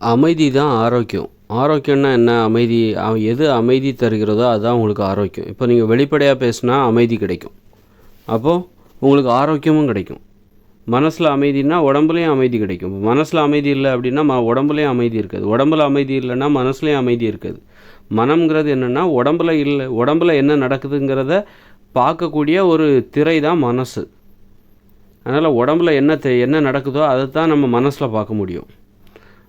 அமைதி தான் ஆரோக்கியம். ஆரோக்கியம்னா என்ன? அமைதி எது அமைதி தருகிறதோ அதுதான் உங்களுக்கு ஆரோக்கியம். இப்போ நீங்கள் வெளிப்படையாக பேசுனா அமைதி கிடைக்கும். அப்போது உங்களுக்கு ஆரோக்கியமும் கிடைக்கும். மனசில் அமைதினா உடம்புலையும் அமைதி கிடைக்கும். மனசில் அமைதி இல்லை அப்படின்னா ம உடம்புலையும் அமைதி இருக்காது. உடம்புல அமைதி இல்லைன்னா மனசுலேயும் அமைதி இருக்காது. மனம்ங்கிறது என்னென்னா உடம்புல இல்லை உடம்புல என்ன நடக்குதுங்கிறத பார்க்கக்கூடிய ஒரு திரை தான் மனசு. அதனால் உடம்புல என்ன என்ன நடக்குதோ அதை தான் நம்ம மனசில் பார்க்க முடியும்.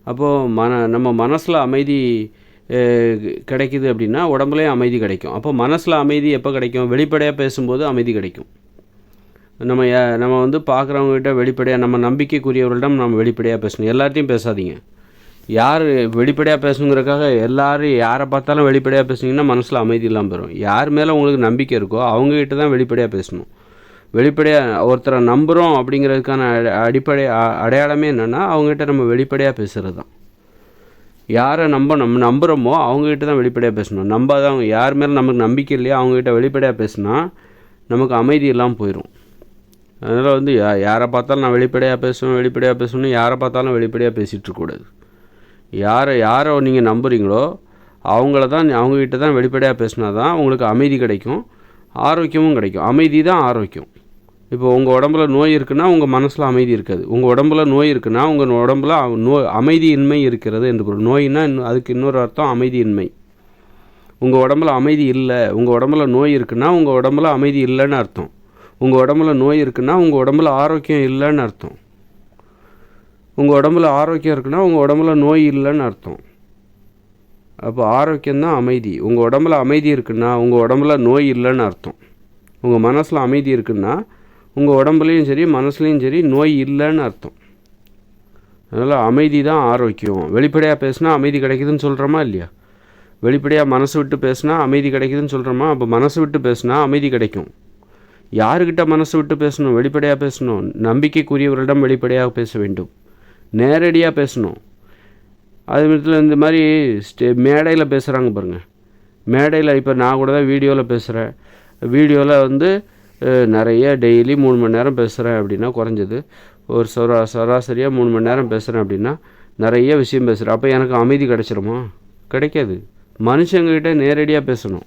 அப்போது மன நம்ம மனசில் அமைதி கிடைக்கிது கிடைக்குது அப்படின்னா உடம்புலேயும் அமைதி கிடைக்கும். அப்போ மனசில் அமைதி எப்போ கிடைக்கும்? வெளிப்படையாக பேசும்போது அமைதி கிடைக்கும். நம்ம யா- நம்ம வந்து பார்க்குறவங்ககிட்ட வெளிப்படையாக நம்ம நம்பிக்கைக்குரியவர்களிடம் நம்ம வெளிப்படையாக பேசணும். எல்லார்ட்டையும் பேசாதீங்க. யார் வெளிப்படையாக பேசுங்கிறக்காக எல்லாரும் யாரை பார்த்தாலும் வெளிப்படையாக பேசுனீங்கன்னா மனசில் அமைதி இல்லாமல் போயிடும் யார் மேலே உங்களுக்கு நம்பிக்கை இருக்கோ அவங்ககிட்ட தான் வெளிப்படையாக பேசணும். வெளிப்படையாக ஒருத்தரை நம்புகிறோம் அப்படிங்கிறதுக்கான அடிப்படை அடையாளமே என்னென்னா அவங்ககிட்ட நம்ம வெளிப்படையாக பேசுகிறது தான் யாரை நம்ப நம்ம நம்புகிறோமோ அவங்ககிட்ட தான் வெளிப்படையாக பேசணும். நம்பாதவங்க யார் மேலே நமக்கு நம்பிக்கை இல்லையோ அவங்ககிட்ட வெளிப்படையாக பேசுனா நமக்கு அமைதி இல்லாமல் போயிடும் அதனால் வந்து யா யாரை பார்த்தாலும் நான் வெளிப்படையாக பேசுவேன் வெளிப்படையாக பேசணும் யாரை பார்த்தாலும் வெளிப்படையாக பேசிகிட்டு இருக்கக்கூடாது யாரை யாரை நீங்கள் நம்புகிறீங்களோ அவங்கள தான் அவங்ககிட்ட தான் வெளிப்படையாக பேசினா தான் உங்களுக்கு அமைதி கிடைக்கும் ஆரோக்கியமும் கிடைக்கும். அமைதி தான் ஆரோக்கியம். இப்போ உங்கள் உடம்புல நோய் இருக்குன்னா உங்கள் மனசில் அமைதி இருக்காது உங்கள் உடம்புல நோய் இருக்குன்னா உங்கள் உடம்புல நோய் அமைதியின்மை இருக்கிறது என்று பொருள் நோயின்னா இன்னும் அதுக்கு இன்னொரு அர்த்தம் அமைதியின்மை உங்கள் உடம்புல அமைதி இல்லை உங்கள் உடம்புல நோய் இருக்குன்னா உங்கள் உடம்புல அமைதி இல்லைன்னு அர்த்தம் உங்கள் உடம்புல நோய் இருக்குன்னா உங்கள் உடம்புல ஆரோக்கியம் இல்லைன்னு அர்த்தம் உங்கள் உடம்புல ஆரோக்கியம் இருக்குன்னா உங்கள் உடம்புல நோய் இல்லைன்னு அர்த்தம் அப்போ ஆரோக்கியம்தான் அமைதி உங்கள் உடம்புல அமைதி இருக்குன்னா உங்கள் உடம்புல நோய் இல்லைன்னு அர்த்தம் உங்கள் மனசில் அமைதி இருக்குன்னா உங்கள் உடம்புலையும் சரி மனசுலையும் சரி நோய் இல்லைன்னு அர்த்தம். அதனால் அமைதி தான் ஆரோக்கியம். வெளிப்படையாக பேசினா அமைதி கிடைக்குதுன்னு சொல்கிறோமா இல்லையா? வெளிப்படையாக மனசு விட்டு பேசினா அமைதி கிடைக்குதுன்னு சொல்கிறோமா அப்போ மனசு விட்டு பேசுனா அமைதி கிடைக்கும். யாருக்கிட்ட மனசு விட்டு பேசணும்? வெளிப்படையாக பேசணும். நம்பிக்கைக்குரியவரிடம் வெளிப்படையாக பேச வேண்டும். நேரடியாக பேசணும். அது விதத்தில் இந்த மாதிரி ஸ்டே மேடையில் பேசுகிறாங்க பாருங்கள் மேடையில் இப்போ நான் கூட தான் வீடியோவில் பேசுகிறேன் வீடியோவில் வந்து நிறைய டெய்லி மூணு மணி நேரம் பேசுகிறேன் அப்படின்னா குறைஞ்சது. ஒரு சரா சராசரியாக மூணு மணி நேரம் பேசுகிறேன் அப்படின்னா நிறைய விஷயம் பேசுகிறேன் அப்போ எனக்கு அமைதி கிடைச்சிருமா? கிடைக்காது. மனுஷங்கக்கிட்ட நேரடியாக பேசணும்.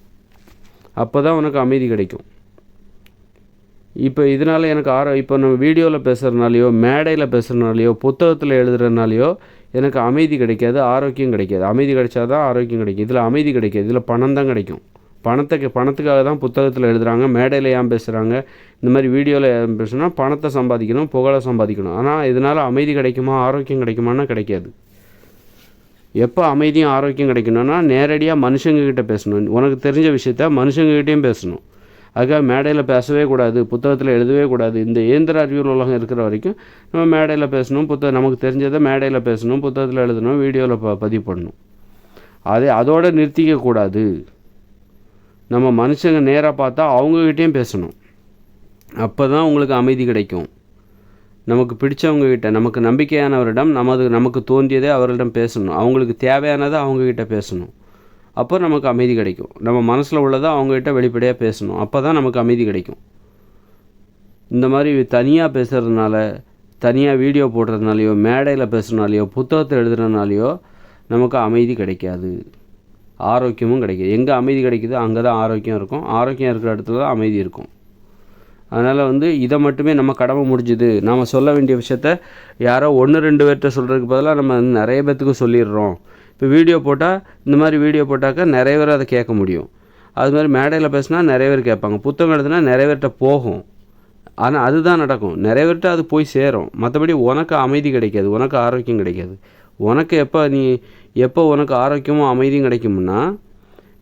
அப்போ தான் உனக்கு அமைதி கிடைக்கும். இப்போ இதனால் எனக்கு ஆரோ இப்போ நம்ம வீடியோவில் பேசுகிறனாலையோ மேடையில் பேசுகிறனாலையோ புத்தகத்தில் எழுதுறதுனாலையோ எனக்கு அமைதி கிடைக்காது ஆரோக்கியம் கிடைக்காது. அமைதி கிடைச்சாதான் ஆரோக்கியம் கிடைக்கும். இதில் அமைதி கிடைக்காது. இதில் பணம் தான் கிடைக்கும். பணத்துக்கு பணத்துக்காக தான் புத்தகத்தில் எழுதுகிறாங்க மேடையில் ஏன் பேசுகிறாங்க இந்த மாதிரி வீடியோவில் ஏன் பேசுனா பணத்தை சம்பாதிக்கணும் புகழை சம்பாதிக்கணும். ஆனால் இதனால் அமைதி கிடைக்குமா ஆரோக்கியம் கிடைக்குமான்னா கிடைக்காது. எப்போ அமைதியும் ஆரோக்கியம் கிடைக்கணும்னா நேரடியாக மனுஷங்கக்கிட்ட பேசணும். உனக்கு தெரிஞ்ச விஷயத்த மனுஷங்கக்கிட்டேயும் பேசணும். அதுக்காக மேடையில் பேசவே கூடாது புத்தகத்தில் எழுதவே கூடாது. இந்த இயந்திர அறிவியல் உலகம் இருக்கிற வரைக்கும் நம்ம மேடையில் பேசணும் புத்தகம் நமக்கு தெரிஞ்சதை மேடையில் பேசணும் புத்தகத்தில் எழுதணும் வீடியோவில் ப பதிவு பண்ணணும். அதே அதோடு நிறுத்திக்க கூடாது. நம்ம மனுஷங்க நேராக பார்த்தா அவங்கக்கிட்டேயும் பேசணும். அப்போ தான் உங்களுக்கு அமைதி கிடைக்கும். நமக்கு பிடிச்சவங்ககிட்ட நமக்கு நம்பிக்கையானவரிடம் நமது நமக்கு தோன்றியதே அவர்களிடம் பேசணும். அவங்களுக்கு தேவையானதை அவங்கக்கிட்ட பேசணும். அப்போ நமக்கு அமைதி கிடைக்கும். நம்ம மனசில் உள்ளதை அவங்ககிட்ட வெளிப்படையாக பேசணும். அப்போ தான் நமக்கு அமைதி கிடைக்கும். இந்த மாதிரி தனியாக பேசுகிறதுனால தனியாக வீடியோ போடுறதுனாலையோ மேடையில் பேசுகிறனாலையோ புத்தகத்தை எழுதுறதுனாலையோ நமக்கு அமைதி கிடைக்காது. ஆரோக்கியமும் கிடைக்கிது. எங்கே அமைதி கிடைக்குதோ அங்கே தான் ஆரோக்கியம் இருக்கும். ஆரோக்கியம் இருக்கிற இடத்துல தான் அமைதி இருக்கும். அதனால் வந்து இதை மட்டுமே நம்ம கடமை முடிஞ்சுது. நாம் சொல்ல வேண்டிய விஷயத்த யாரோ ஒன்று ரெண்டு பேர்கிட்ட சொல்கிறதுக்கு பதிலாக நம்ம வந்து நிறைய பேர்த்துக்கு சொல்லிடுறோம். இப்போ வீடியோ போட்டால் இந்த மாதிரி வீடியோ போட்டாக்கா நிறைய பேர் அதை கேட்க முடியும். அது மாதிரி மேடையில் பேசினா நிறைய பேர் கேட்பாங்க. புத்தகம் எழுதுனா நிறைய பேர்கிட்ட போகும். ஆனால் அதுதான் நடக்கும். நிறைய பேர்கிட்ட அது போய் சேரும். மற்றபடி உனக்கு அமைதி கிடைக்காது. உனக்கு ஆரோக்கியம் கிடைக்காது. உனக்கு எப்போ நீ எப்போ உனக்கு ஆரோக்கியமும் அமைதியும் கிடைக்கும்னா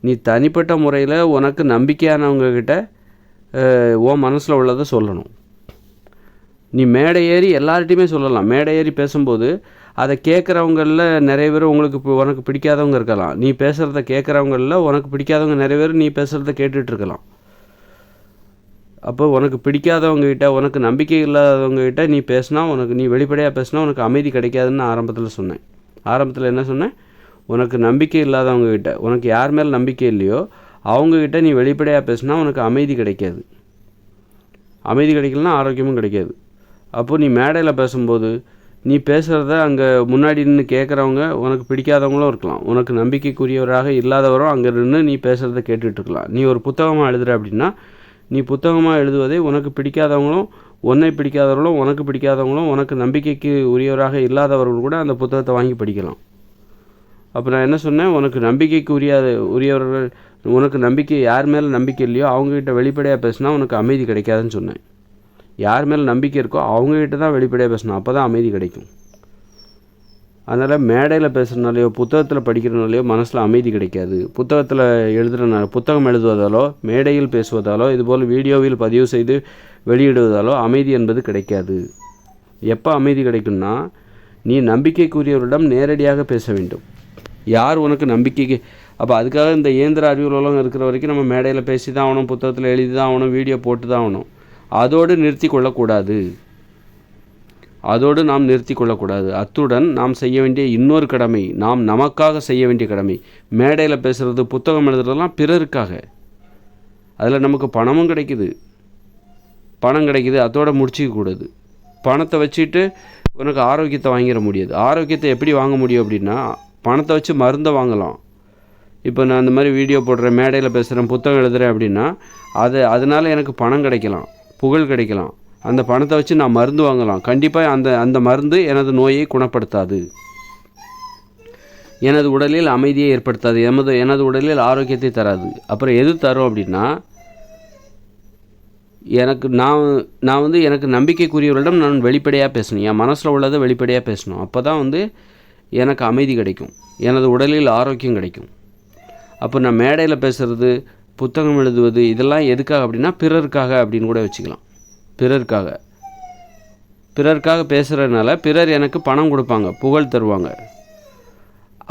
நீ தனிப்பட்ட முறையில் உனக்கு நம்பிக்கையானவங்கக்கிட்ட உன் மனசில் உள்ளதை சொல்லணும். நீ மேடை ஏறி எல்லார்ட்டையுமே சொல்லலாம். மேடை ஏறி பேசும்போது அதை கேட்குறவங்களில் நிறைய பேர் உங்களுக்கு இப்போ உனக்கு பிடிக்காதவங்க இருக்கலாம். நீ பேசுகிறத கேட்குறவங்களில் உனக்கு பிடிக்காதவங்க நிறைய பேர் நீ பேசுகிறத கேட்டுட்ருக்கலாம் அப்போ உனக்கு பிடிக்காதவங்ககிட்ட உனக்கு நம்பிக்கை இல்லாதவங்ககிட்ட நீ பேசினா உனக்கு நீ வெளிப்படையாக பேசினா உனக்கு அமைதி கிடைக்காதுன்னு நான் ஆரம்பத்தில் சொன்னேன். ஆரம்பத்தில் என்ன சொன்னேன்? உனக்கு நம்பிக்கை இல்லாதவங்ககிட்ட உனக்கு யார் மேல் நம்பிக்கை இல்லையோ அவங்கக்கிட்ட நீ வெளிப்படையாக பேசினா உனக்கு அமைதி கிடைக்காது. அமைதி கிடைக்கலனா ஆரோக்கியமும் கிடைக்காது. அப்போது நீ மேடையில் பேசும்போது நீ பேசுகிறத அங்கே முன்னாடி நின்று கேட்குறவங்க உனக்கு பிடிக்காதவங்களும் இருக்கலாம். உனக்கு நம்பிக்கைக்குரியவராக இல்லாதவரும் அங்கே நின்று நீ பேசுகிறத கேட்டுகிட்டு இருக்கலாம். நீ ஒரு புத்தகமாக எழுதுற அப்படின்னா நீ புத்தகமாக எழுதுவதை உனக்கு பிடிக்காதவங்களும் உன்னை பிடிக்காதவர்களும் உனக்கு பிடிக்காதவங்களும் உனக்கு நம்பிக்கைக்கு உரியவராக இல்லாதவர்கள் கூட அந்த புத்தகத்தை வாங்கி படிக்கலாம். அப்போ நான் என்ன சொன்னேன்? உனக்கு நம்பிக்கைக்கு உரிய உரியவர்கள் உனக்கு நம்பிக்கை யார் மேலே நம்பிக்கை இல்லையோ அவங்ககிட்ட வெளிப்படையாக பேசினா உனக்கு அமைதி கிடைக்காதுன்னு சொன்னேன். யார் மேலே நம்பிக்கை இருக்கோ அவங்ககிட்ட தான் வெளிப்படையாக பேசணும். அப்போ தான் அமைதி கிடைக்கும். அதனால் மேடையில் பேசுகிறனாலையோ புத்தகத்தில் படிக்கிறனாலையோ மனசில் அமைதி கிடைக்காது. புத்தகத்தில் எழுதுறனால புத்தகம் எழுதுவதாலோ மேடையில் பேசுவதாலோ இதுபோல் வீடியோவில் பதிவு செய்து வெளியிடுவதாலோ அமைதி என்பது கிடைக்காது. எப்போ அமைதி கிடைக்கும்னா நீ நம்பிக்கைக்குரியவரிடம் நேரடியாக பேச வேண்டும். யார் உனக்கு நம்பிக்கைக்கு அப்போ அதுக்காக இந்த இயந்திர அறிவியல் உலகம் இருக்கிற வரைக்கும் நம்ம மேடையில் பேசி தான் ஆகணும் புத்தகத்தில் எழுதி தான் ஆகணும் வீடியோ போட்டு தான் ஆகணும். அதோடு நிறுத்தி கொள்ளக்கூடாது. அதோடு நாம் நிறுத்தி கொள்ளக்கூடாது. அத்துடன் நாம் செய்ய வேண்டிய இன்னொரு கடமை நாம் நமக்காக செய்ய வேண்டிய கடமை. மேடையில் பேசுகிறது புத்தகம் எழுதுறதெல்லாம் பிறருக்காக. அதில் நமக்கு பணமும் கிடைக்குது. பணம் கிடைக்குது அதோட முடிச்சிக்கக்கூடாது பணத்தை வச்சுட்டு உனக்கு ஆரோக்கியத்தை வாங்கிட முடியாது. ஆரோக்கியத்தை எப்படி வாங்க முடியும் அப்படின்னா பணத்தை வச்சு மருந்தை வாங்கலாம். இப்போ நான் இந்த மாதிரி வீடியோ போடுறேன் மேடையில் பேசுகிறேன் புத்தகம் எழுதுகிறேன் அப்படின்னா அது அதனால் எனக்கு பணம் கிடைக்கலாம் புகழ் கிடைக்கலாம். அந்த பணத்தை வச்சு நான் மருந்து வாங்கலாம். கண்டிப்பாக அந்த அந்த மருந்து எனது நோயை குணப்படுத்தாது. எனது உடலில் அமைதியை ஏற்படுத்தாது. எமது எனது உடலில் ஆரோக்கியத்தை தராது. அப்புறம் எது தரும் அப்படின்னா எனக்கு நான் நான் வந்து எனக்கு நம்பிக்கைக்குரியவர்களிடம் நான் வெளிப்படையாக பேசணும். என் மனசில் உள்ளதை வெளிப்படையாக பேசணும். அப்போ தான் வந்து எனக்கு அமைதி கிடைக்கும். எனது உடலில் ஆரோக்கியம் கிடைக்கும். அப்போ நான் மேடையில் பேசுகிறது புத்தகம் எழுதுவது இதெல்லாம் எதுக்காக அப்படின்னா பிறருக்காக அப்படின்னு கூட வச்சுக்கலாம். பிறருக்காக. பிறருக்காக பேசுகிறதுனால பிறர் எனக்கு பணம் கொடுப்பாங்க புகழ் தருவாங்க.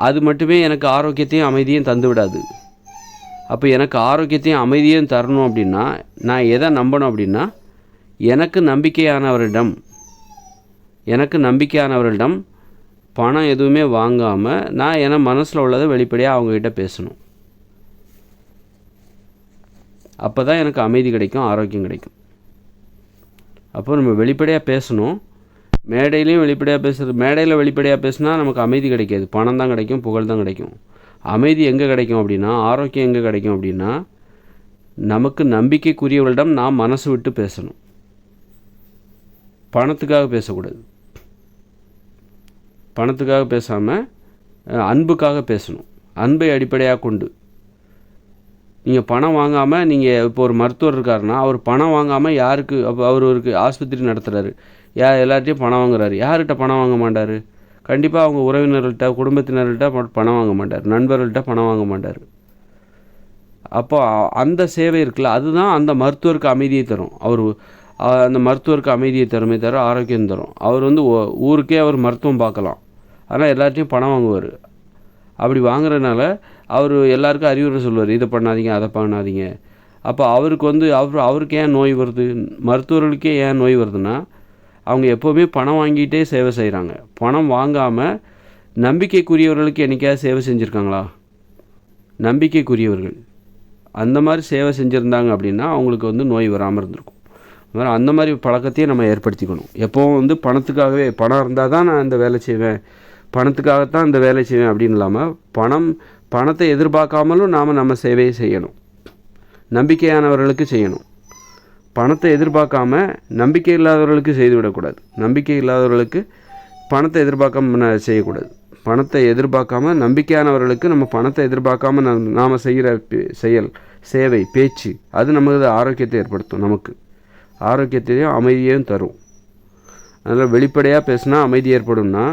அது மட்டுமே எனக்கு ஆரோக்கியத்தையும் அமைதியும் தந்து விடாது அப்போ எனக்கு ஆரோக்கியத்தையும் அமைதியும் தரணும் அப்படின்னா நான் எதை நம்பணும் அப்படின்னா எனக்கு நம்பிக்கையானவரிடம் எனக்கு நம்பிக்கையானவரிடம் பணம் எதுவுமே வாங்காமல் நான் என மனசில் உள்ளதை வெளிப்படையாக அவங்கக்கிட்ட பேசணும். அப்போ தான் எனக்கு அமைதி கிடைக்கும் ஆரோக்கியம் கிடைக்கும். அப்போ நம்ம வெளிப்படையாக பேசணும். மேடையிலையும் வெளிப்படையாக பேசுகிறது மேடையில் வெளிப்படையாக பேசினா நமக்கு அமைதி கிடைக்காது. பணம் தான் கிடைக்கும் புகழ் தான் கிடைக்கும். அமைதி எங்கே கிடைக்கும் அப்படின்னா ஆரோக்கியம் எங்கே கிடைக்கும் அப்படின்னா நமக்கு நம்பிக்கைக்குரியவர்களிடம் நாம் மனசு விட்டு பேசணும். பணத்துக்காக பேசக்கூடாது. பணத்துக்காக பேசாமல் அன்புக்காக பேசணும். அன்பை அடிப்படையாக கொண்டு. நீங்கள் பணம் வாங்காமல் நீங்கள் இப்போ ஒரு மருத்துவர் இருக்காருன்னா அவர் பணம் வாங்காமல் யாருக்கு அப்போ அவர் ஒரு ஆஸ்பத்திரி நடத்துகிறாரு யார் எல்லார்ட்டையும் பணம் வாங்குறாரு. யார்கிட்ட பணம் வாங்க மாட்டார்? கண்டிப்பாக அவங்க உறவினர்கள்ட்ட குடும்பத்தினர்கள்ட்ட பணம் வாங்க மாட்டார். நண்பர்கள்ட்ட பணம் வாங்க மாட்டார். அப்போ அந்த சேவை இருக்குல்ல அதுதான் அந்த மருத்துவருக்கு அமைதியை தரும். அவர் அந்த மருத்துவருக்கு அமைதியை தருமே தவிர ஆரோக்கியம் தரும். அவர் வந்து ஊருக்கே அவர் மருத்துவம் பார்க்கலாம். ஆனால் எல்லார்ட்டையும் பணம் வாங்குவார். அப்படி வாங்குறதுனால அவர் எல்லாருக்கும் அறிவுரை சொல்லுவார் இதை பண்ணாதீங்க அதை பண்ணாதீங்க. அப்போ அவருக்கு வந்து அவர் அவருக்கு ஏன் நோய் வருது? மருத்துவர்களுக்கே ஏன் நோய் வருதுன்னா அவங்க எப்போவுமே பணம் வாங்கிட்டே சேவை செய்கிறாங்க பணம் வாங்காமல் நம்பிக்கைக்குரியவர்களுக்கு என்றைக்காவது சேவை செஞ்சுருக்காங்களா? நம்பிக்கைக்குரியவர்கள். அந்த மாதிரி சேவை செஞ்சுருந்தாங்க அப்படின்னா அவங்களுக்கு வந்து நோய் வராமல் இருந்திருக்கும். அதனால் அந்த மாதிரி பழக்கத்தையும் நம்ம ஏற்படுத்திக்கணும். எப்போவும் வந்து பணத்துக்காகவே பணம் இருந்தால் தான் நான் இந்த வேலை செய்வேன். பணத்துக்காகத்தான் இந்த வேலை செய்வேன் அப்படின்னு இல்லாமல் பணம் பணத்தை எதிர்பார்க்காமலும் நாம் நம்ம சேவையை செய்யணும். நம்பிக்கையானவர்களுக்கு செய்யணும். பணத்தை எதிர்பார்க்காம நம்பிக்கை இல்லாதவர்களுக்கு செய்துவிடக்கூடாது நம்பிக்கை இல்லாதவர்களுக்கு பணத்தை எதிர்பார்க்காம செய்யக்கூடாது. பணத்தை எதிர்பார்க்காம நம்பிக்கையானவர்களுக்கு நம்ம பணத்தை எதிர்பார்க்காம நம் நாம் செய்கிற செயல் சேவை பேச்சு அது நமக்கு ஆரோக்கியத்தை ஏற்படுத்தும் நமக்கு. ஆரோக்கியத்தையும் அமைதியையும் தரும். அதனால் வெளிப்படையாக பேசினா அமைதி ஏற்படும்னா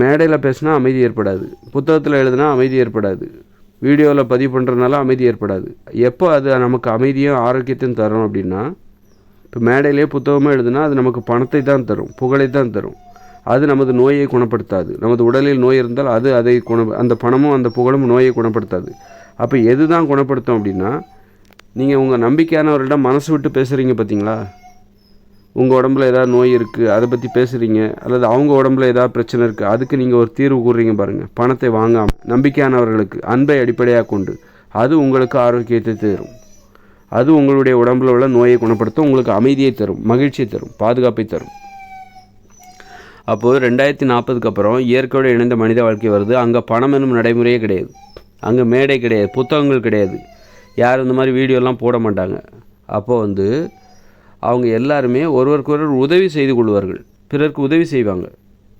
மேடையில் பேசினா அமைதி ஏற்படாது. புத்தகத்தில் எழுதுனா அமைதி ஏற்படாது. வீடியோவில் பதிவு பண்ணுறதுனால அமைதி ஏற்படாது. எப்போ அது நமக்கு அமைதியும் ஆரோக்கியத்தையும் தரும் அப்படின்னா இப்போ மேடையிலே புத்தகமாக எழுதுனா அது நமக்கு பணத்தை தான் தரும் புகழை தான் தரும். அது நமது நோயை குணப்படுத்தாது. நமது உடலில் நோய் இருந்தால் அது அதை குண அந்த பணமும் அந்த புகழும் நோயை குணப்படுத்தாது. அப்போ எது தான் குணப்படுத்தும் அப்படின்னா நீங்கள் உங்கள் நம்பிக்கையானவர்களிடம் மனசு விட்டு பேசுகிறீங்க பார்த்தீங்களா உங்கள் உடம்புல ஏதாவது நோய் இருக்குது அதை பற்றி பேசுகிறீங்க அல்லது அவங்க உடம்புல ஏதாவது பிரச்சனை இருக்குது அதுக்கு நீங்கள் ஒரு தீர்வு கூறுறீங்க பாருங்கள் பணத்தை வாங்காமல் நம்பிக்கையானவர்களுக்கு அன்பை அடிப்படையாக கொண்டு அது உங்களுக்கு ஆரோக்கியத்தை தரும். அது உங்களுடைய உடம்புல உள்ள நோயை குணப்படுத்தும் உங்களுக்கு அமைதியை தரும் மகிழ்ச்சியை தரும் பாதுகாப்பை தரும். அப்போது ரெண்டாயிரத்தி நாற்பதுக்கு அப்புறம் இயற்கையோடு இணைந்த மனித வாழ்க்கை வருது. அங்கே பணம் என்னும் நடைமுறையே கிடையாது. அங்கே மேடை கிடையாது புத்தகங்கள் கிடையாது. யாரும் இந்த மாதிரி வீடியோலாம் போட மாட்டாங்க. அப்போது வந்து அவங்க எல்லாருமே ஒருவருக்கொருவர் உதவி செய்து கொள்வார்கள். பிறருக்கு உதவி செய்வாங்க.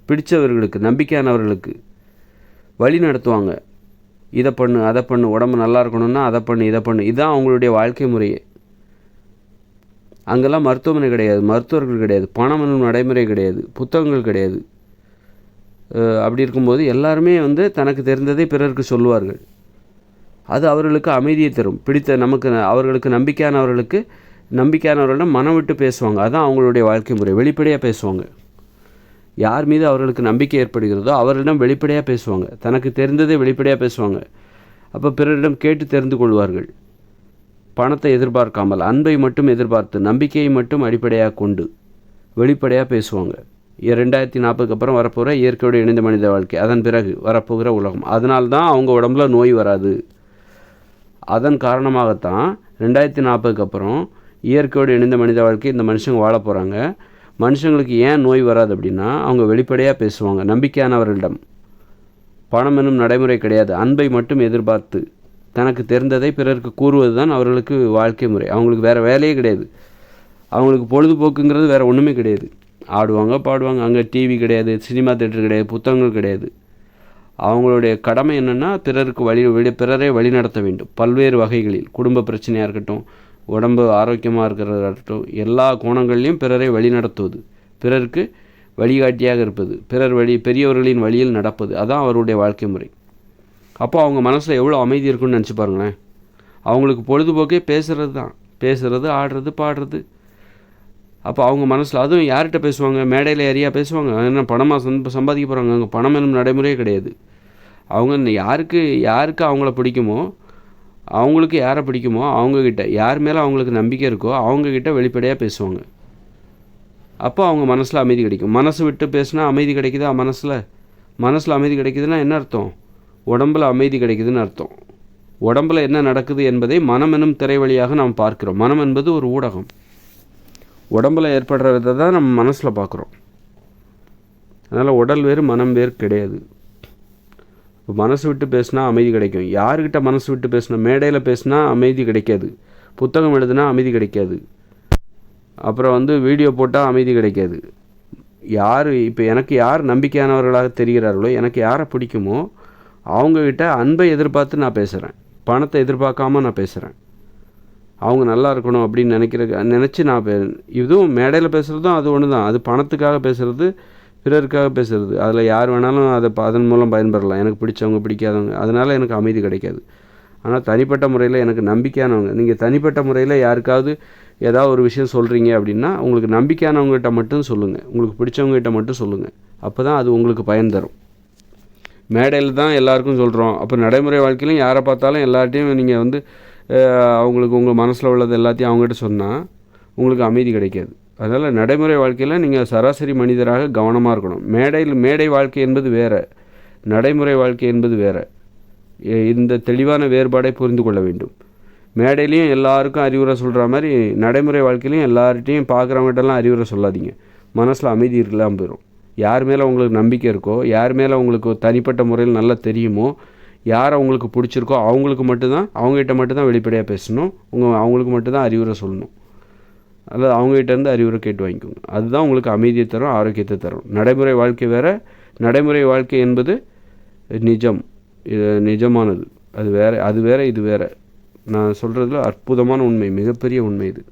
பிடித்தவர்களுக்கு நம்பிக்கையானவர்களுக்கு வழி நடத்துவாங்க. இதை பண்ணு அதை பண்ணு உடம்பு நல்லா இருக்கணும்னா அதை பண்ணு இதை பண்ணு. இதுதான் அவங்களுடைய வாழ்க்கை முறையே. அங்கெல்லாம் மருத்துவமனை கிடையாது. மருத்துவர்கள் கிடையாது. பணம் என்னும் நடைமுறை கிடையாது. புத்தகங்கள் கிடையாது. அப்படி இருக்கும்போது எல்லாருமே வந்து தனக்கு தெரிந்ததை பிறருக்கு சொல்லுவார்கள். அது அவர்களுக்கு அமைதியை தரும். பிடித்த நமக்கு அவர்களுக்கு நம்பிக்கையானவர்களுக்கு நம்பிக்கையானவர்களிடம் மனம் விட்டு பேசுவாங்க. அதுதான் அவங்களுடைய வாழ்க்கை முறை. வெளிப்படையாக பேசுவாங்க. யார் மீது அவர்களுக்கு நம்பிக்கை ஏற்படுகிறதோ அவர்களிடம் வெளிப்படையாக பேசுவாங்க. தனக்கு தெரிந்ததை வெளிப்படையாக பேசுவாங்க. அப்போ பிறரிடம் கேட்டு தெரிந்து கொள்வார்கள். பணத்தை எதிர்பார்க்காமல் அன்பை மட்டும் எதிர்பார்த்து நம்பிக்கையை மட்டும் அடிப்படையாக கொண்டு வெளிப்படையாக பேசுவாங்க. ரெண்டாயிரத்தி நாற்பதுக்கு அப்புறம் வரப்போகிற இயற்கையோடு இணைந்த மனித வாழ்க்கை. அதன் பிறகு வரப்போகிற உலகம். அதனால தான் அவங்க உடம்புல நோய் வராது. அதன் காரணமாகத்தான் ரெண்டாயிரத்தி நாற்பதுக்கு அப்புறம் இயற்கையோடு இணைந்த மனித வாழ்க்கை இந்த மனுஷங்க வாழ போகிறாங்க மனுஷங்களுக்கு ஏன் நோய் வராது அப்படின்னா அவங்க வெளிப்படையாக பேசுவாங்க. நம்பிக்கையானவர்களிடம். பணம் என்னும் நடைமுறை கிடையாது. அன்பை மட்டும் எதிர்பார்த்து. தனக்கு தெரிந்ததை பிறருக்கு கூறுவது தான் அவர்களுக்கு வாழ்க்கை முறை. அவங்களுக்கு வேறு வேலையே கிடையாது. அவங்களுக்கு பொழுதுபோக்குங்கிறது வேறு ஒன்றுமே கிடையாது. ஆடுவாங்க பாடுவாங்க. அங்கே டிவி கிடையாது சினிமா தேட்டர் கிடையாது புத்தகங்கள் கிடையாது. அவங்களுடைய கடமை என்னென்னா பிறருக்கு வழி வழி பிறரை வழிநடத்த வேண்டும். பல்வேறு வகைகளில். குடும்ப பிரச்சனையாக இருக்கட்டும் உடம்பு ஆரோக்கியமாக இருக்கிறதா இருக்கட்டும் எல்லா கோணங்கள்லையும் பிறரை வழிநடத்துவது. பிறருக்கு வழிகாட்டியாக இருப்பது. பிறர் வழி பெரியவர்களின் வழியில் நடப்பது. அதான் அவருடைய வாழ்க்கை முறை. அப்போ அவங்க மனசில் எவ்வளோ அமைதி இருக்குன்னு நினச்சி பாருங்களேன். அவங்களுக்கு பொழுதுபோக்கே பேசுகிறது தான் பேசுகிறது ஆடுறது பாடுறது. அப்போ அவங்க மனசில் அதுவும் யார்கிட்ட பேசுவாங்க? மேடையில் ஏரியா பேசுவாங்க? என்ன பணமாக சம்ப சம்பாதிக்க போகிறாங்க அங்கே பணம் என்னும் நடைமுறையே கிடையாது. அவங்க யாருக்கு யாருக்கு அவங்கள பிடிக்குமோ அவங்களுக்கு யாரை பிடிக்குமோ அவங்கக்கிட்ட யார் மேலே அவங்களுக்கு நம்பிக்கை இருக்கோ அவங்கக்கிட்ட வெளிப்படையாக பேசுவாங்க. அப்போ அவங்க மனசில் அமைதி கிடைக்கும். மனசு விட்டு பேசுனா அமைதி கிடைக்குதா மனசில்? மனசில் அமைதி கிடைக்குதுன்னா என்ன அர்த்தம்? உடம்புல அமைதி கிடைக்குதுன்னு அர்த்தம். உடம்புல என்ன நடக்குது என்பதை மனம் எனும் திரை வழியாக நாம் பார்க்கிறோம். மனம் என்பது ஒரு ஊடகம். உடம்புல ஏற்படுறதை தான் நம்ம மனசில் பார்க்குறோம். அதனால் உடல் வேறு மனம் வேறு கிடையாது. இப்போ மனசு விட்டு பேசினா அமைதி கிடைக்கும். யாருக்கிட்ட மனசு விட்டு பேசினா மேடையில் பேசினா அமைதி கிடைக்காது. புத்தகம் எழுதுனா அமைதி கிடைக்காது. அப்புறம் வந்து வீடியோ போட்டால் அமைதி கிடைக்காது. யார் இப்போ எனக்கு யார் நம்பிக்கையானவர்களாக தெரிகிறார்களோ எனக்கு யாரை பிடிக்குமோ அவங்கக்கிட்ட அன்பை எதிர்பார்த்து நான் பேசுகிறேன் பணத்தை எதிர்பார்க்காம நான் பேசுகிறேன் அவங்க நல்லா இருக்கணும் அப்படின்னு நினைக்கிற நினச்சி நான் பே இதுவும் மேடையில் பேசுகிறதும் அது ஒன்று தான் அது பணத்துக்காக பேசுகிறது பிறருக்காக பேசுகிறது அதில் யார் வேணாலும் அதை அதன் மூலம் பயன்பெறலாம். எனக்கு பிடிச்சவங்க பிடிக்காதவங்க. அதனால் எனக்கு அமைதி கிடைக்காது. ஆனால் தனிப்பட்ட முறையில் எனக்கு நம்பிக்கையானவங்க நீங்கள் தனிப்பட்ட முறையில் யாருக்காவது ஏதாவது ஒரு விஷயம் சொல்கிறீங்க அப்படின்னா உங்களுக்கு நம்பிக்கையானவங்ககிட்ட மட்டும் சொல்லுங்கள் உங்களுக்கு பிடிச்சவங்ககிட்ட மட்டும் சொல்லுங்கள் அப்போ தான் அது உங்களுக்கு பயன் தரும். மேடையில் தான் எல்லாருக்கும் சொல்கிறோம் அப்போ நடைமுறை வாழ்க்கையிலும் யாரை பார்த்தாலும் எல்லார்ட்டையும் நீங்கள் வந்து அவங்களுக்கு உங்கள் மனசில் உள்ளது எல்லாத்தையும் அவங்ககிட்ட சொன்னால் உங்களுக்கு அமைதி கிடைக்காது. அதனால் நடைமுறை வாழ்க்கையில் நீங்கள் சராசரி மனிதராக கவனமாக இருக்கணும். மேடையில் மேடை வாழ்க்கை என்பது வேறு. நடைமுறை வாழ்க்கை என்பது வேறு. இந்த தெளிவான வேறுபாடை புரிந்து கொள்ள வேண்டும். மேடையிலையும் எல்லாருக்கும் அறிவுரை சொல்கிற மாதிரி நடைமுறை வாழ்க்கையிலையும் எல்லார்ட்டையும் பார்க்குறவங்ககிட்டலாம் அறிவுரை சொல்லாதீங்க. மனசில் அமைதி இருக்கலாம் போயிடும் யார் மேலே உங்களுக்கு நம்பிக்கை இருக்கோ யார் மேலே உங்களுக்கு தனிப்பட்ட முறையில் நல்லா தெரியுமோ யார் அவங்களுக்கு பிடிச்சிருக்கோ அவங்களுக்கு மட்டும்தான் அவங்ககிட்ட மட்டும்தான் வெளிப்படையாக பேசணும். உங்கள் அவங்களுக்கு மட்டும்தான் அறிவுரை சொல்லணும். அல்லது அவங்ககிட்டேருந்து அறிவுரை கேட்டு வாங்கிக்கோங்க. அதுதான் உங்களுக்கு அமைதியை தரும் ஆரோக்கியத்தை தரும். நடைமுறை வாழ்க்கை வேறு. நடைமுறை வாழ்க்கை என்பது நிஜம். இது நிஜமானது. அது வேறு அது வேறு இது வேறு. நான் சொல்கிறதுல அற்புதமான உண்மை மிகப்பெரிய உண்மை இது.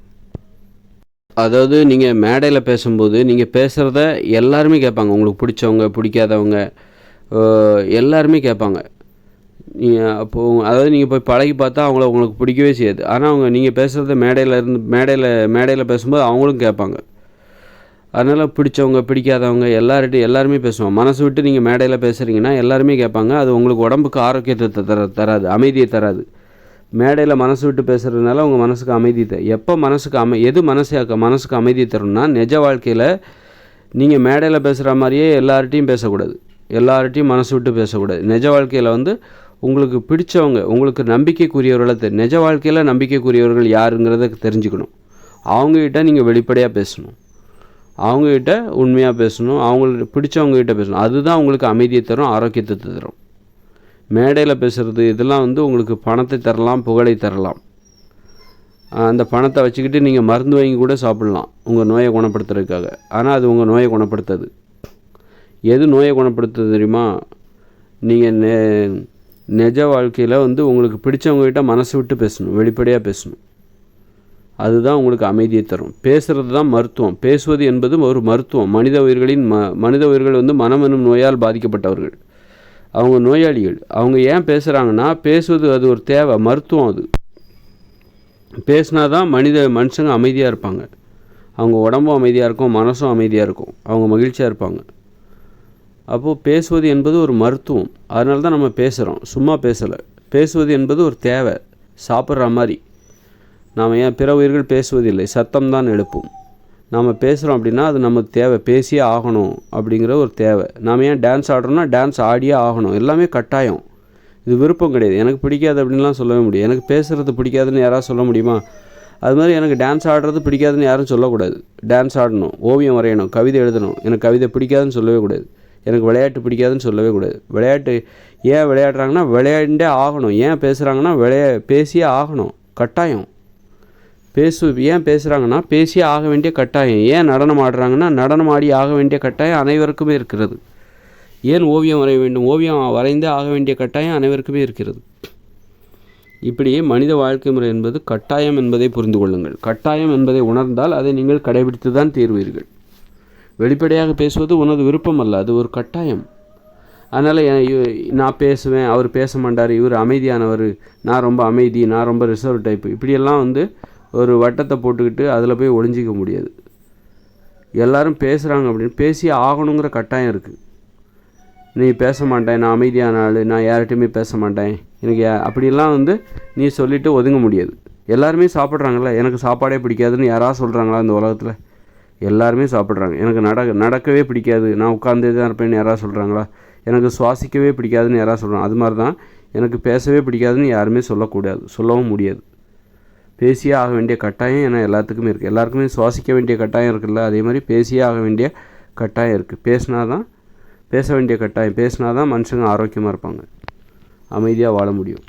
அதாவது நீங்கள் மேடையில் பேசும்போது நீங்கள் பேசுகிறத எல்லாருமே கேட்பாங்க. உங்களுக்கு பிடிச்சவங்க பிடிக்காதவங்க எல்லாருமே கேட்பாங்க. நீங்கள் அப்போது அதாவது நீங்கள் போய் பழகி பார்த்தா அவங்கள உங்களுக்கு பிடிக்கவே செய்யாது. ஆனால் அவங்க நீங்கள் பேசுகிறத மேடையில் இருந்து மேடையில் மேடையில் பேசும்போது அவங்களும் கேட்பாங்க. அதனால் பிடிச்சவங்க பிடிக்காதவங்க எல்லார்ட்டையும் எல்லாருமே பேசுவாங்க மனசு விட்டு நீங்கள் மேடையில் பேசுகிறீங்கன்னா எல்லாருமே கேட்பாங்க. அது உங்களுக்கு உடம்புக்கு ஆரோக்கியத்தை தர தராது அமைதியை தராது. மேடையில் மனசு விட்டு பேசுகிறதுனால உங்கள் மனசுக்கு அமைதி த எப்போ மனசுக்கு அமை எது மனசு மனசுக்கு அமைதி தரும்னா நிஜ வாழ்க்கையில் நீங்கள் மேடையில் பேசுகிற மாதிரியே எல்லார்ட்டையும் பேசக்கூடாது. எல்லார்ட்டையும் மனசு விட்டு பேசக்கூடாது. நிஜ வாழ்க்கையில் வந்து உங்களுக்கு பிடிச்சவங்க உங்களுக்கு நம்பிக்கைக்குரியவர்களை நிஜ வாழ்க்கையில் நம்பிக்கைக்குரியவர்கள் யாருங்கிறத தெரிஞ்சுக்கணும். அவங்ககிட்ட நீங்கள் வெளிப்படையாக பேசணும். அவங்கக்கிட்ட உண்மையாக பேசணும். அவங்களுக்கு பிடிச்சவங்ககிட்ட பேசணும். அதுதான் உங்களுக்கு அமைதியை தரும் ஆரோக்கியத்தை தரும். மேடையில் பேசுகிறது இதெல்லாம் வந்து உங்களுக்கு பணத்தை தரலாம் புகழை தரலாம். அந்த பணத்தை வச்சுக்கிட்டு நீங்கள் மருந்து வாங்கி கூட சாப்பிட்லாம் உங்கள் நோயை குணப்படுத்துறதுக்காக. ஆனால் அது உங்கள் நோயை குணப்படுத்தாது. எது நோயை குணப்படுத்துது தெரியுமா? நீங்கள் நிஜ வாழ்க்கையில் வந்து உங்களுக்கு பிடிச்சவங்ககிட்ட மனசு விட்டு பேசணும் வெளிப்படையாக பேசணும். அதுதான் உங்களுக்கு அமைதியை தரும். பேசுகிறது தான் மருத்துவம். பேசுவது என்பது ஒரு மருத்துவம். மனித உயிர்களின் ம மனித உயிர்கள் வந்து மனம் என்னும் நோயால் பாதிக்கப்பட்டவர்கள். அவங்க நோயாளிகள். அவங்க ஏன் பேசுகிறாங்கன்னா பேசுவது அது ஒரு தேவை. மருத்துவம் அது. பேசினா தான் மனித மனுஷங்க அமைதியாக இருப்பாங்க. அவங்க உடம்பும் அமைதியாக இருக்கும் மனசும் அமைதியாக இருக்கும். அவங்க மகிழ்ச்சியாக இருப்பாங்க. அப்போது பேசுவது என்பது ஒரு மருத்துவம். அதனால தான் நம்ம பேசுகிறோம் சும்மா பேசலை. பேசுவது என்பது ஒரு தேவை. சாப்பிட்ற மாதிரி. நாம் ஏன் பிற உயிர்கள் பேசுவதில்லை? சத்தம் தான் எழுப்பும். நாம் பேசுகிறோம் அப்படின்னா அது நமக்கு தேவை. பேசியே ஆகணும் அப்படிங்கிற ஒரு தேவை. நாம் ஏன் டான்ஸ் ஆடுறோம்னா டான்ஸ் ஆடியே ஆகணும். எல்லாமே கட்டாயம். இது விருப்பம் கிடையாது. எனக்கு பிடிக்காது அப்படின்லாம் சொல்லவே முடியும் எனக்கு பேசுகிறது பிடிக்காதுன்னு யாராவது சொல்ல முடியுமா? அது மாதிரி எனக்கு டான்ஸ் ஆடுறது பிடிக்காதுன்னு யாரும் சொல்லக்கூடாது. டான்ஸ் ஆடணும். ஓவியம் வரையணும். கவிதை எழுதணும். எனக்கு கவிதை பிடிக்காதுன்னு சொல்லவே கூடாது. எனக்கு விளையாட்டு பிடிக்காதுன்னு சொல்லவே கூடாது. விளையாட்டு ஏன் விளையாடுறாங்கன்னா விளையாண்டே ஆகணும். ஏன் பேசுகிறாங்கன்னா விளையா பேசியே ஆகணும். கட்டாயம். பேசு ஏன் பேசுகிறாங்கன்னா பேசியே ஆக வேண்டிய கட்டாயம். ஏன் நடனம் ஆடுறாங்கன்னா நடனம் ஆடி ஆக வேண்டிய கட்டாயம் அனைவருக்குமே இருக்கிறது. ஏன் ஓவியம் வரைய வேண்டும்? ஓவியம் வரைந்தே ஆக வேண்டிய கட்டாயம் அனைவருக்குமே இருக்கிறது. இப்படியே மனித வாழ்க்கை முறை என்பது கட்டாயம் என்பதை புரிந்து கொள்ளுங்கள். கட்டாயம் என்பதை உணர்ந்தால் அதை நீங்கள் கடைபிடித்து தான் தீர்வீர்கள். வெளிப்படையாக பேசுவது உனது விருப்பம் அல்ல அது ஒரு கட்டாயம். அதனால் நான் பேசுவேன் அவர் பேச மாட்டார் இவர் அமைதியானவர் நான் ரொம்ப அமைதி நான் ரொம்ப ரிசர்வ் டைப் இப்படியெல்லாம் வந்து ஒரு வட்டத்தை போட்டுக்கிட்டு அதில் போய் ஒளிஞ்சிக்க முடியாது. எல்லாரும் பேசுகிறாங்க அப்படின்னு பேசி ஆகணுங்கிற கட்டாயம் இருக்குது நீ பேச மாட்டேன் நான் அமைதியான ஆள் நான் யார்கிட்டையுமே பேச மாட்டேன் எனக்கு அப்படிலாம் வந்து நீ சொல்லிவிட்டு ஒதுங்க முடியாது. எல்லாருமே சாப்பிட்றாங்கல்ல எனக்கு சாப்பாடே பிடிக்காதுன்னு யாராவது சொல்கிறாங்களா இந்த உலகத்தில்? எல்லாருமே சாப்பிட்றாங்க. எனக்கு நட நடக்கவே பிடிக்காது. நான் உட்காந்தே தான் இருப்பேன்னு யாராவது சொல்கிறாங்களா எனக்கு சுவாசிக்கவே பிடிக்காதுன்னு யாராவது சொல்கிறாங்க அது மாதிரி தான் எனக்கு பேசவே பிடிக்காதுன்னு யாருமே சொல்லக்கூடாது. சொல்லவும் முடியாது. பேசியே ஆக வேண்டிய கட்டாயம் ஏன்னா எல்லாத்துக்குமே இருக்குது எல்லாருக்குமே சுவாசிக்க வேண்டிய கட்டாயம் இருக்குல்ல? அதே மாதிரி பேசியே ஆக வேண்டிய கட்டாயம் இருக்குது பேசினா தான் பேச வேண்டிய கட்டாயம். பேசினா தான் மனுஷங்க ஆரோக்கியமாக இருப்பாங்க. அமைதியாக வாழ முடியும்.